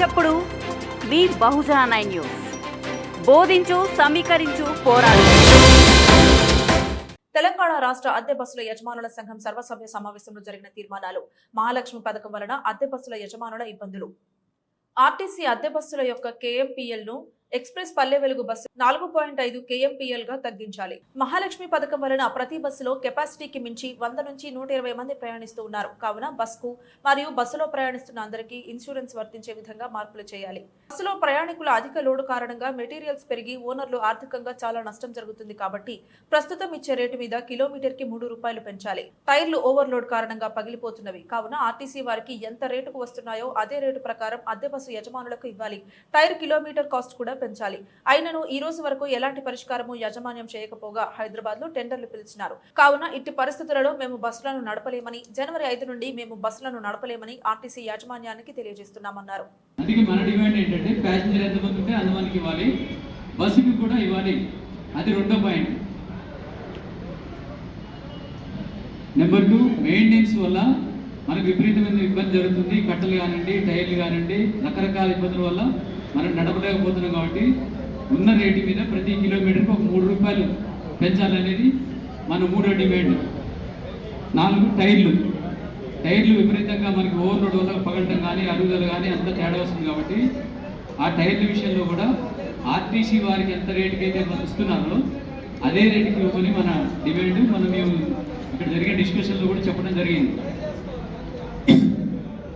చప్పుడు. మీ Bahujan nine news. బోధించు సమీకరించు పోరాడు. తెలంగాణ రాష్ట్ర అద్దె బస్సుల యజమానుల సంఘం సర్వసభ్య సమావేశంలో జరిగిన తీర్మానాలు మహాలక్ష్మి పథకం వలన అద్దె బస్సుల యజమానుల ఇబ్బందులు. ఆర్టీసీ అద్దె బస్సుల యొక్క కేఎంపీఎల్ను ఎక్స్ప్రెస్ పల్లె వెలుగు బస్సు నాలుగు పాయింట్ ఐదు కేఎంపీఎల్గా తగ్గించాలి. మహాలక్ష్మి పథకం వలన ప్రతి బస్సులో కెపాసిటీకి మించి వంద నుంచి నూట ఇరవై మంది ప్రయాణిస్తూ ఉన్నారు. కావున బస్కు మరియు బస్సులో ప్రయాణిస్తున్న అందరికీ ఇన్సూరెన్స్ వర్తించే విధంగా మార్పులు చేయాలి. బస్సులో ప్రయాణికుల అధిక లోడు కారణంగా మెటీరియల్స్ పెరిగి ఓనర్లు ఆర్థికంగా చాలా నష్టం జరుగుతుంది కాబట్టి ప్రస్తుతం ఇచ్చే రేటు మీద కిలోమీటర్కి మూడు రూపాయలు పెంచాలి. టైర్లు ఓవర్లోడ్ కారణంగా పగిలిపోతున్నవి. కావున ఆర్టీసీ వారికి ఎంత రేటుకు వస్తున్నాయో అదే రేటు ప్రకారం అద్దె బస్సు యజమానులకు ఇవ్వాలి. టైర్ కిలోమీటర్ కాస్ట్ కూడా పెంచాలి. అయినను ఈ రోజు వరకు ఎలాంటి పరిష్కారము యాజమాన్యం చేయకపోగా హైదరాబాద్లో టెండర్లు పిలిచినారు. కావున ఇట్టి పరిస్థితులలో మేము బస్సులను నడపలేమని జనవరి ఐదు నుండి మేము బస్సులను నడపలేమని ఆర్టీసీ యాజమాన్యానికి తెలియజేస్తున్నామన్నారు. అందుకే మన డిమాండ్ ఏంటంటే ప్యాసింజర్ ఎంతమంది ఉంటే అంతమందికి ఇవ్వాలి. బస్సుకి కూడా ఇవ్వాలి. అది రెండో పాయింట్. నెంబర్ టూ మెయింటెనెన్స్ వల్ల మనకు విపరీతమైన ఇబ్బంది జరుగుతుంది. కట్టలు కానివ్వండి టైర్లు కానివ్వండి రకరకాల ఇబ్బందుల వల్ల మనం నడపలేకపోతున్నాం కాబట్టి ఉన్న రేటు మీద ప్రతి కిలోమీటర్కి ఒక మూడు రూపాయలు పెంచాలనేది మన మూడో డిమాండ్. నాలుగు టైర్లు. టైర్లు విపరీతంగా మనకి ఓవర్లోడ్ వల్ల పగలటం కానీ అరుగుదల కానీ అంత తేడా వస్తుంది కాబట్టి ఆ టైర్ల విషయంలో కూడా ఆర్టీసీ వారికి ఎంత రేటుకి అయితే ఇస్తున్నారో అదే రేటుకి ఇవ్వని మన డిమాండ్. మనం మేము ఇక్కడ జరిగే డిస్కషన్లో కూడా చెప్పడం జరిగింది.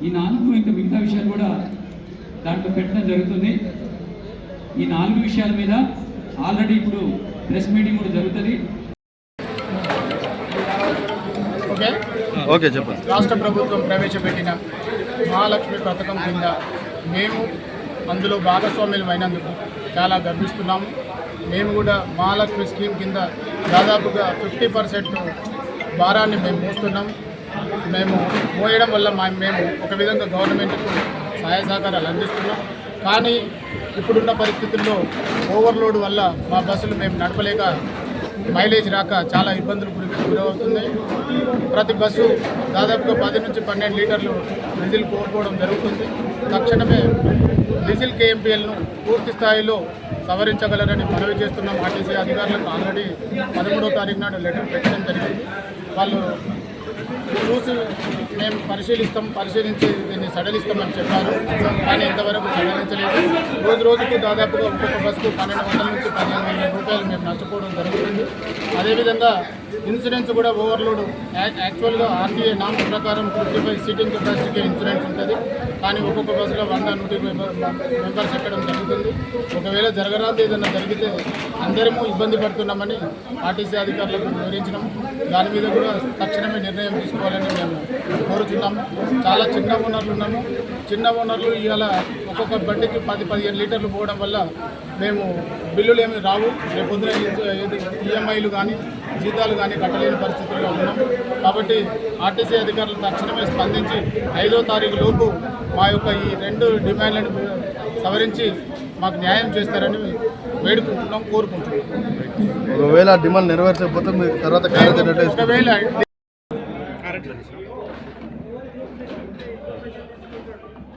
ఈ నాలుగు ఇంకా మిగతా విషయాలు కూడా దాంట్లో పెట్టడం జరుగుతుంది. ఈ నాలుగు విషయాల మీద ఆల్రెడీ ఇప్పుడు ప్రెస్ మీటింగ్ కూడా జరుగుతుంది. ఓకే? ఓకే చెప్పండి. రాష్ట్ర ప్రభుత్వం ప్రవేశపెట్టిన మహాలక్ష్మి పథకం కింద మేము అందులో భాగస్వామ్యం అయినందుకు చాలా గర్విస్తున్నాము మేము కూడా మహాలక్ష్మి స్కీమ్ కింద దాదాపుగా ఫిఫ్టీ పర్సెంట్ భారాన్ని మేము మోస్తున్నాం. మేము మోయడం వల్ల మేము ఒక విధంగా గవర్నమెంట్కు సహాయ సహకారాలు అందిస్తున్నాం. కానీ ఇప్పుడున్న పరిస్థితుల్లో ఓవర్లోడ్ వల్ల మా బస్సులు మేము నడపలేక మైలేజ్ రాక చాలా ఇబ్బందులు గురవుతుంది ప్రతి బస్సు దాదాపుగా పది నుంచి పన్నెండు లీటర్లు డీజిల్ కోల్పోవడం జరుగుతుంది. తక్షణమే డీజిల్ కేఎంపీఎల్ను పూర్తి స్థాయిలో సవరించగలరని మనవి చేస్తున్నాం. ఆర్టీసీ అధికారులకు ఆల్రెడీ పదమూడో తారీఖు నాడు లెటర్ పెట్టడం జరిగింది. వాళ్ళు చూసి మేము పరిశీలిస్తాం పరిశీలించి దీన్ని సడలిస్తామని చెప్పారు. కానీ ఇంతవరకు సడలించలేదు. రోజు రోజుకు దాదాపుగా ఒక్కొక్క బస్సుకు పన్నెండు వందల నుంచి పదిహేను వందల రూపాయలు మేము నష్టపోవడం జరుగుతుంది. అదేవిధంగా ఇన్సూరెన్స్ కూడా ఓవర్లోడ్. యాక్చువల్గా ఆర్టీఏ నామ్స్ ప్రకారం ఫిఫ్టీ ఫైవ్ సీటింగ్ కెపాసిటీకే ఇన్సూరెన్స్ ఉంటుంది. కానీ ఒక్కొక్క బస్సులో వంద నూట ఇరవై మెంబర్స్ ఎక్కడం జరుగుతుంది. ఒకవేళ జరగరాదు ఏదైనా జరిగితే అందరము ఇబ్బంది పడుతున్నామని ఆర్టీసీ అధికారులకు వివరించినాం. దాని మీద కూడా తక్షణమే నిర్ణయం తీసుకోవాలని మేము కోరుతున్నాము చాలా చిన్న ఓనర్లు ఉన్నాము. చిన్న ఓనర్లు ఇవాళ ఒక్కొక్క బండికి పది పదిహేను లీటర్లు పోవడం వల్ల మేము బిల్లులు ఏమి రావు. రేపు ఈఎంఐలు కానీ జీతాలు కానీ కట్టలేని పరిస్థితుల్లో ఉన్నాం కాబట్టి ఆర్టీసీ అధికారులు తక్షణమే స్పందించి ఐదో తారీఖు లోపు మా యొక్క ఈ రెండు డిమాండ్లను సవరించి మాకు న్యాయం చేస్తారని వేడుకుంటున్నాం కోరుకుంటున్నాం ఒకవేళ డిమాండ్ నెరవేర్చకపోతే మీరు తర్వాత? ఒకవేళ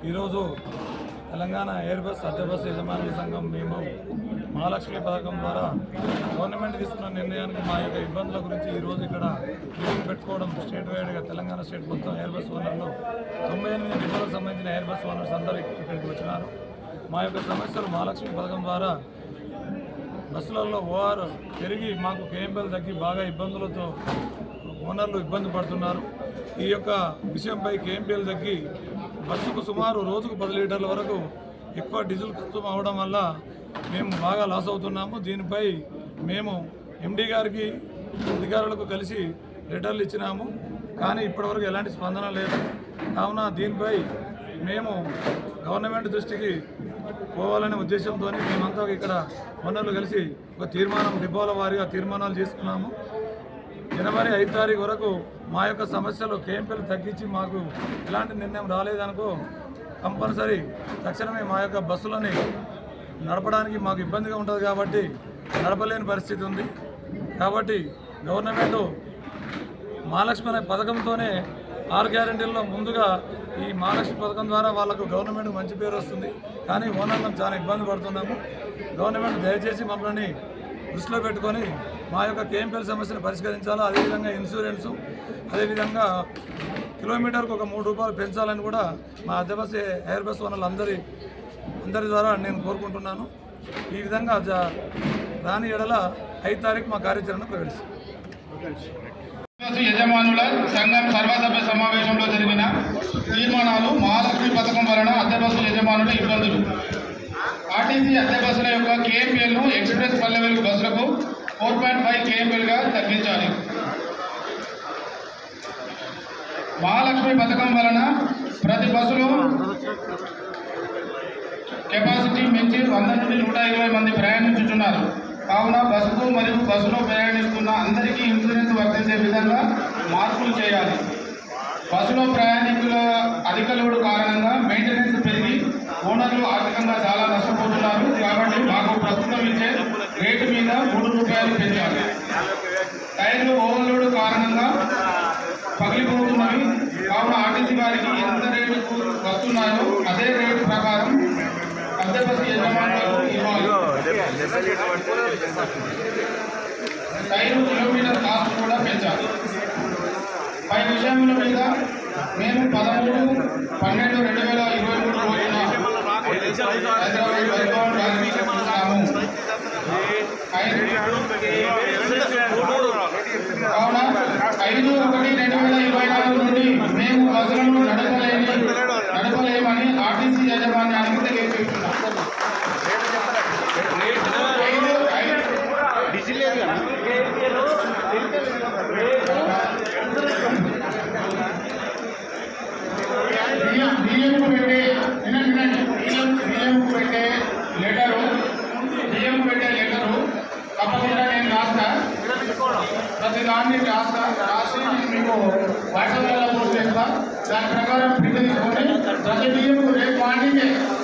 ఈరోజు తెలంగాణ ఎయిర్ బస్ అద్దె బస్సు యజమానుల సంఘం మేము మహాలక్ష్మి పథకం ద్వారా గవర్నమెంట్ తీసుకున్న నిర్ణయానికి మా యొక్క ఇబ్బందుల గురించి ఈరోజు ఇక్కడ మీటింగ్ పెట్టుకోవడం స్టేట్ వైడ్గా తెలంగాణ స్టేట్ మొత్తం ఎయిర్ బస్ ఓనర్లు తొంభై ఎనిమిది డిపోలకు సంబంధించిన ఎయిర్ బస్ ఓనర్స్ అందరూ ఇక్కడికి వచ్చినారు. మా యొక్క సమస్యలు మహాలక్ష్మి పథకం ద్వారా బస్సులలో ఓఆర్ పెరిగి మాకు కేఎంఎల్ తగ్గి బాగా ఇబ్బందులతో ఓనర్లు ఇబ్బంది పడుతున్నారు. ఈ యొక్క విషయంపై కేఎంపీఎల్ తగ్గి బస్సుకు సుమారు రోజుకు పది లీటర్ల వరకు ఎక్కువ డీజిల్ ఖర్చు అవడం వల్ల మేము బాగా లాస్ అవుతున్నాము. దీనిపై మేము ఎండీ గారికి అధికారులకు కలిసి లెటర్లు ఇచ్చినాము. కానీ ఇప్పటివరకు ఎలాంటి స్పందన లేదు. కావున దీనిపై మేము గవర్నమెంట్ దృష్టికి పోవాలనే ఉద్దేశంతో మేమంతా ఇక్కడ వనరులు కలిసి ఒక తీర్మానం డిపోల వారిగా తీర్మానాలు చేసుకున్నాము. జనవరి ఐదు తారీఖు వరకు మా యొక్క సమస్యలు కేంపులు తగ్గించి మాకు ఎలాంటి నిర్ణయం రాలేదనుకో కంపల్సరీ తక్షణమే మా యొక్క బస్సులని నడపడానికి మాకు ఇబ్బందిగా ఉంటుంది కాబట్టి నడపలేని పరిస్థితి ఉంది. కాబట్టి గవర్నమెంట్ మహాలక్ష్మి అనే పథకంతోనే ఆరు గ్యారెంటీల్లో ముందుగా ఈ మహాలక్ష్మి పథకం ద్వారా వాళ్ళకు గవర్నమెంట్ మంచి పేరు వస్తుంది. కానీ ఓనర్లం చాలా ఇబ్బంది పడుతున్నాము. గవర్నమెంట్ దయచేసి మమ్మల్ని దృష్టిలో పెట్టుకొని మా యొక్క కేఎంపీఎల్ సమస్యను పరిష్కరించాలా అదేవిధంగా ఇన్సూరెన్సు అదేవిధంగా కిలోమీటర్కు ఒక మూడు రూపాయలు పెంచాలని కూడా మా అద్దె ఎయిర్ బస్ వనరులందరి అందరి ద్వారా నేను కోరుకుంటున్నాను. ఈ విధంగా జ- రాని ఎడల ఐదు తారీఖు మా కార్యాచరణ ప్రకటిస్తాం యజమానుల సంఘం సర్వసభ్య సమావేశంలో జరిగిన తీర్మానాలు మహాలక్ష్మి పథకం వలన అద్దె బస్సు యజమానుల ఇబ్బందులు. ఆర్టీసీ అద్దె బస్సుల యొక్క కేఎంపీఎల్ను ఎక్స్ప్రెస్ పల్లె బస్సులకు ఫోర్ పాయింట్ ఫైవ్ కేఎంఎల్గా తగ్గించాలి. మహాలక్ష్మి పథకం వలన ప్రతి బస్సులో కెపాసిటీ మించి వంద నుండి నూట ఇరవై మంది ప్రయాణించుతున్నారు కావున బస్సుకు మరియు బస్సులో ప్రయాణిస్తున్న అందరికీ ఇన్సూరెన్స్ వర్తించే విధంగా మార్పులు చేయాలి. బస్సులో ప్రయాణికుల అధిక లోడు కారణంగా మెయింటెనెన్స్ ఓనర్లు ఆర్థికంగా చాలా నష్టపోతున్నారు. కాబట్టి మాకు ప్రస్తుతం ఇచ్చే రేటు మీద మూడు రూపాయలు పెంచాలి. టైర్లు ఓవర్లోడ్ కారణంగా పగిలిపోతున్నవి. కావున ఆర్టీసీ వారికి ఎంత రేటుకు వస్తున్నాయో అదే రేటు ప్రకారం అద్దె బస్సు యజమానులకు ఇవ్వాలి. టైరు కిలోమీటర్ కాస్ట్ కూడా పెంచాలి. పై విషయముల మీద మేము పదమూడు పన్నెండు రెండు వేల ఇరవై మూడు రోజున హైదరాబాద్ వైభవన్ గారికి చూస్తున్నాము కావున ఐదు ఒకటి రెండు వేల ఇరవై నాలుగు నుండి మేము బస్సులను నడపలేని నడపలేమని ఆర్టీసీ యాజమాన్యానికి తెలియజేస్తున్నాం దాని ప్రకారం ప్రింట్ తీసుకొని ప్రతి బియ్యంకు రేపు